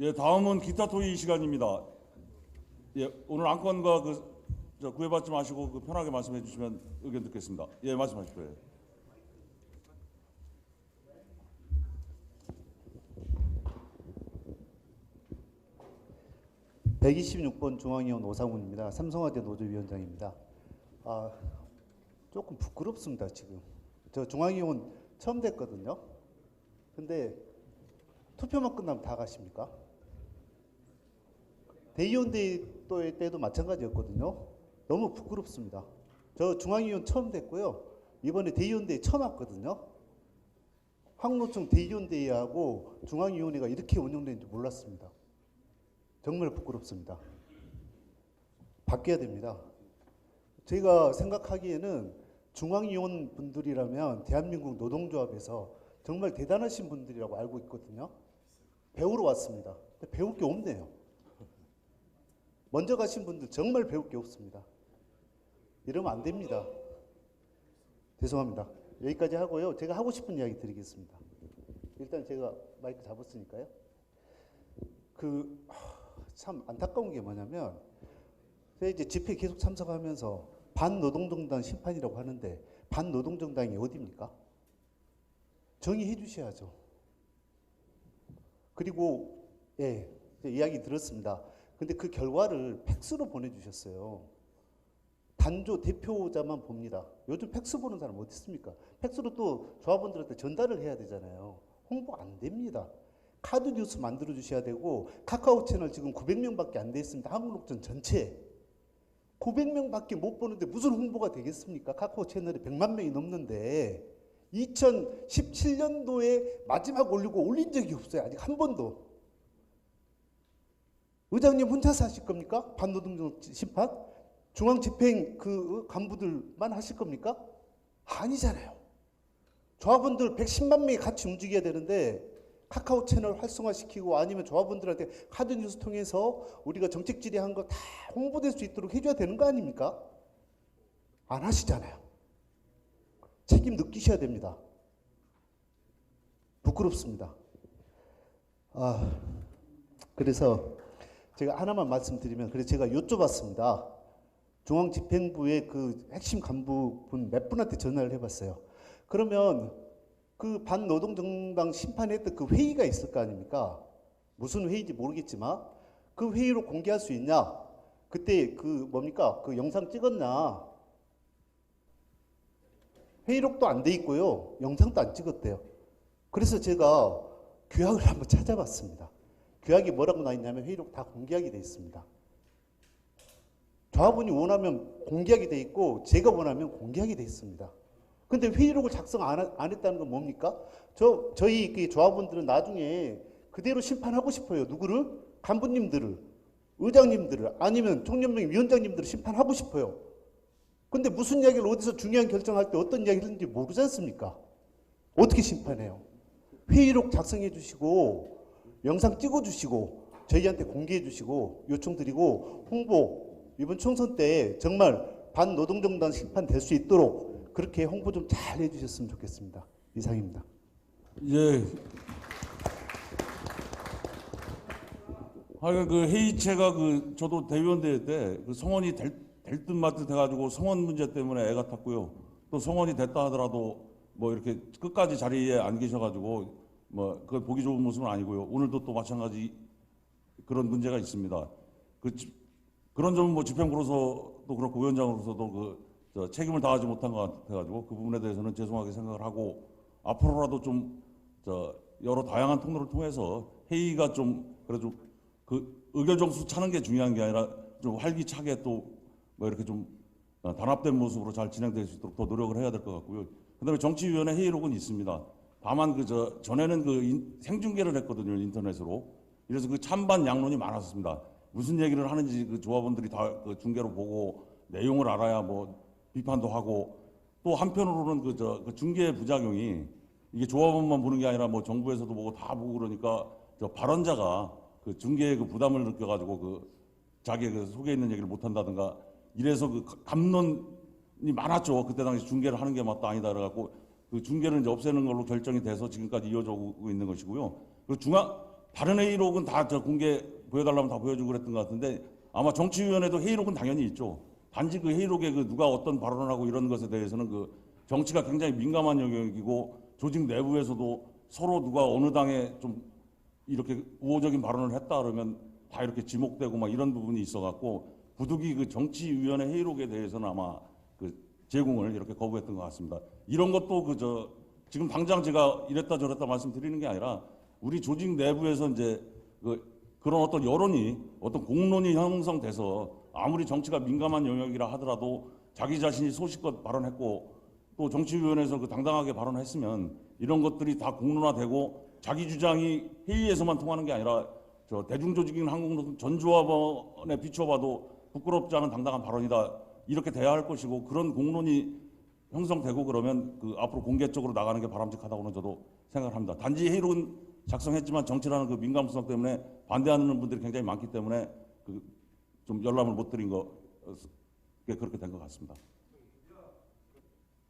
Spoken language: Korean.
예, 다음은 기타 토의 시간입니다. 예, 오늘 안건과 그 저, 구애받지 마시고 그 편하게 말씀해 주시면 의견 듣겠습니다. 예, 말씀하십시오. 예. 백 126번 중앙위원 오상훈입니다. 삼성화재 노조위원장입니다. 아, 조금 부끄럽습니다, 지금. 저 중앙위원 처음 됐거든요. 근데 투표만 끝나면 다 가십니까? 대의원대회 또- 때도 마찬가지였거든요. 너무 부끄럽습니다. 저 중앙위원 처음 됐고요. 이번에 대의원대회 처음 왔거든요. 황노총 대의원대회하고 중앙위원회가 이렇게 운영되는지 몰랐습니다. 정말 부끄럽습니다. 바뀌어야 됩니다. 제가 생각하기에는 중앙위원 분들이라면 대한민국 노동조합에서 정말 대단하신 분들이라고 알고 있거든요. 배우러 왔습니다. 배울 게 없네요. 먼저 가신 분들 정말 배울 게 없습니다. 이러면 안 됩니다. 죄송합니다. 여기까지 하고요. 제가 하고 싶은 이야기 드리겠습니다. 일단 제가 마이크 잡았으니까요. 그 참 안타까운 게 뭐냐면 이제 집회 계속 참석하면서 반노동정당 심판이라고 하는데 반노동정당이 어디입니까? 정의해 주셔야죠. 그리고 예 이야기 들었습니다. 근데 그 결과를 팩스로 보내주셨어요. 단조 대표자만 봅니다. 요즘 팩스 보는 사람 어디 있습니까? 팩스로 또 조합원들한테 전달을 해야 되잖아요. 홍보 안 됩니다. 카드 뉴스 만들어 주셔야 되고 카카오 채널 지금 900명밖에 안 돼 있습니다. 한국녹전 전체 900명밖에 못 보는데 무슨 홍보가 되겠습니까? 카카오 채널에 100만 명이 넘는데 2017년도에 마지막 올리고 올린 적이 없어요. 아직 한 번도. 의장님 혼자서 하실 겁니까? 반노동정 심판? 중앙집행 그 간부들만 하실 겁니까? 아니잖아요. 조합원들 110만 명이 같이 움직여야 되는데 카카오 채널 활성화시키고 아니면 조합원들한테 카드 뉴스 통해서 우리가 정책 질의한 거 다 홍보될 수 있도록 해줘야 되는 거 아닙니까? 안 하시잖아요. 책임 느끼셔야 됩니다. 부끄럽습니다. 아, 그래서 제가 하나만 말씀드리면, 그래서 제가 여쭤봤습니다. 중앙집행부의 그 핵심 간부분 몇 분한테 전화를 해봤어요. 그러면 그 반노동정당 심판했던 그 회의가 있을 거 아닙니까? 무슨 회의인지 모르겠지만 그 회의로 공개할 수 있냐? 그때 그 뭡니까? 그 영상 찍었냐? 회의록도 안 돼 있고요. 영상도 안 찍었대요. 그래서 제가 규약을 한번 찾아봤습니다. 규약이 뭐라고 나 있냐면 회의록 다 공개하게 돼 있습니다. 조합원이 원하면 공개하게 돼 있고 제가 원하면 공개하게 돼 있습니다. 근데 회의록을 작성 안, 하- 안 했다는 건 뭡니까? 저, 저희 그 조합원들은 나중에 그대로 심판하고 싶어요. 누구를? 간부님들을, 의장님들을, 아니면 총연맹 위원장님들을 심판하고 싶어요. 근데 무슨 이야기를 어디서 중요한 결정할 때 어떤 이야기를 했는지 모르지 않습니까? 어떻게 심판해요? 회의록 작성해 주시고, 영상 찍어 주시고, 저희한테 공개해 주시고, 요청드리고, 홍보, 이번 총선 때 정말 반노동정당 심판 될 수 있도록 그렇게 홍보 좀 잘 해주셨으면 좋겠습니다. 이상입니다. 예. 하여간 그 회의체가 그 저도 대의원대회 때 그 성원이 될, 될 듯 말듯 해가지고 성원 문제 때문에 애가 탔고요. 또 성원이 됐다 하더라도 뭐 이렇게 끝까지 자리에 안 계셔가지고 뭐 그걸 보기 좋은 모습은 아니고요. 오늘도 또 마찬가지 그런 문제가 있습니다. 그 지- 그런 점은 뭐 집행부로서도 그렇고 위원장으로서도 그저 책임을 다하지 못한 것 같아가지고 그 부분에 대해서는 죄송하게 생각을 하고 앞으로라도 좀저 여러 다양한 통로를 통해서 회의가 좀 그래도 그 의견 정수 차는 게 중요한 게 아니라 좀 활기차게 또 뭐 이렇게 좀 어, 단합된 모습으로 잘 진행될 수 있도록 더 노력을 해야 될 것 같고요. 그다음에 정치위원회 회의록은 있습니다. 다만 그 저 전에는 그 인- 생중계를 했거든요 인터넷으로. 그래서 그 찬반 양론이 많았습니다. 무슨 얘기를 하는지 그 조합원들이 다 그 중계로 보고 내용을 알아야 뭐 비판도 하고 또 한편으로는 그 저 그 중계 부작용이 이게 조합원만 보는 게 아니라 뭐 정부에서도 보고 다 보고 그러니까 저 발언자가 그 중계에 그 부담을 느껴가지고 그 자기 그 속에 있는 얘기를 못 한다든가 이래서 그 감론이 많았죠. 그때 당시 중계를 하는 게 맞다 아니다 그래갖고 그 중계를 이제 없애는 걸로 결정이 돼서 지금까지 이어져 오고 있는 것이고요. 그 중앙 다른 회의록은 다저 공개 보여달라면 다 보여주고 그랬던 것 같은데 아마 정치위원회도 회의록은 당연히 있죠. 단지 그 회의록에 그 누가 어떤 발언을 하고 이런 것에 대해서는 그 정치가 굉장히 민감한 영역이고 조직 내부에서도 서로 누가 어느 당에 좀 이렇게 우호적인 발언을 했다 그러면 다 이렇게 지목되고 막 이런 부분이 있어갖고 부득이 그 정치위원회 회의록에 대해서는 아마 그 제공을 이렇게 거부했던 것 같습니다. 이런 것도 그저 지금 당장 제가 이랬다 저랬다 말씀드리는 게 아니라 우리 조직 내부에서 이제 그 그런 어떤 여론이 어떤 공론이 형성돼서 아무리 정치가 민감한 영역이라 하더라도 자기 자신이 소식껏 발언했고 또 정치위원회에서 그 당당하게 발언했으면 이런 것들이 다 공론화되고 자기 주장이 회의에서만 통하는 게 아니라 저 대중조직인 항공노동 전조합원에 비춰봐도 부끄럽지 않은 당당한 발언이다 이렇게 돼야 할 것이고 그런 공론이 형성되고 그러면 그 앞으로 공개적으로 나가는 게 바람직하다고는 저도 생각을 합니다. 단지 회의록은 작성했지만 정치라는 그 민감성 때문에 반대하는 분들이 굉장히 많기 때문에 그 좀 열람을 못 드린 거 어, 게 그렇게 된 것 같습니다.